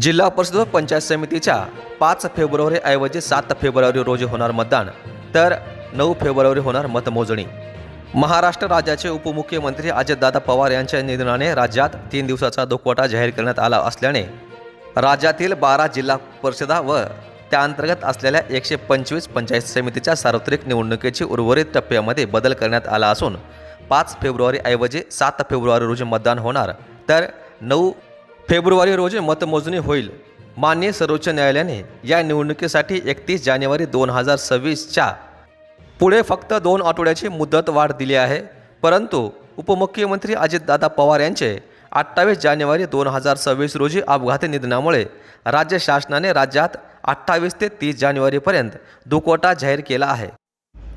जिल्हा परिषद व पंचायत समितीच्या पाच फेब्रुवारीऐवजी सात फेब्रुवारी रोजी होणार मतदान तर नऊ फेब्रुवारी होणार मतमोजणी. महाराष्ट्र राज्याचे उपमुख्यमंत्री अजितदादा पवार यांच्या निधनाने राज्यात तीन दिवसाचा दुखवटा जाहीर करण्यात आला असल्याने राज्यातील बारा जिल्हा परिषदा व त्याअंतर्गत असलेल्या एकशे पंचवीस पंचायत समितीच्या सार्वत्रिक निवडणुकीची उर्वरित टप्प्यामध्ये बदल करण्यात आला असून पाच फेब्रुवारीऐवजी सात फेब्रुवारी रोजी मतदान होणार तर नऊ फेब्रुवारी रोजी मतमोजणी होईल. मान्य सर्वोच्च न्यायालयाने या निवडणुकीसाठी एकतीस जानेवारी दोन हजार सव्वीसच्या पुढे फक्त दोन आठवड्याची मुदत वाढ दिली आहे. परंतु उपमुख्यमंत्री अजितदादा पवार यांचे अठ्ठावीस जानेवारी दोन हजार सव्वीस रोजी अपघाती निधनामुळे राज्य शासनाने राज्यात अठ्ठावीस ते तीस जानेवारीपर्यंत दुकोटा जाहीर केला आहे.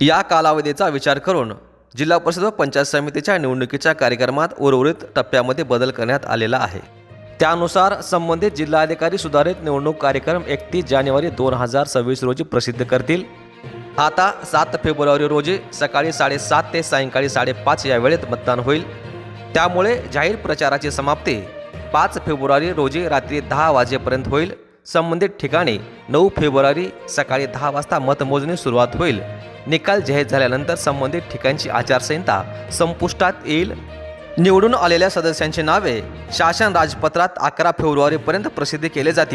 या कालावधीचा विचार करून जिल्हा परिषद व पंचायत समितीच्या निवडणुकीच्या कार्यक्रमात उर्वरित टप्प्यामध्ये बदल करण्यात आलेला आहे. त्यानुसार संबंधित जिल्हाधिकारी सुधारित निवडणूक कार्यक्रम एकतीस जानेवारी दोन हजार सव्वीस रोजी प्रसिद्ध करतील. आता सात फेब्रुवारी रोजी सकाळी साडेसात ते सायंकाळी साडेपाच या वेळेत मतदान होईल. त्यामुळे जाहीर प्रचाराची समाप्ती पाच फेब्रुवारी रोजी रात्री दहा वाजेपर्यंत होईल. संबंधित ठिकाणी नऊ फेब्रुवारी सकाळी दहा वाजता मतमोजणी सुरुवात होईल. निकाल जाहीर झाल्यानंतर संबंधित ठिकाणची आचारसंहिता संपुष्टात येईल. निवडून आलेल्या सदस्यांची नावे शासन राजपत्रात अकरा फेब्रुवारीपर्यंत प्रसिद्ध केले जातील.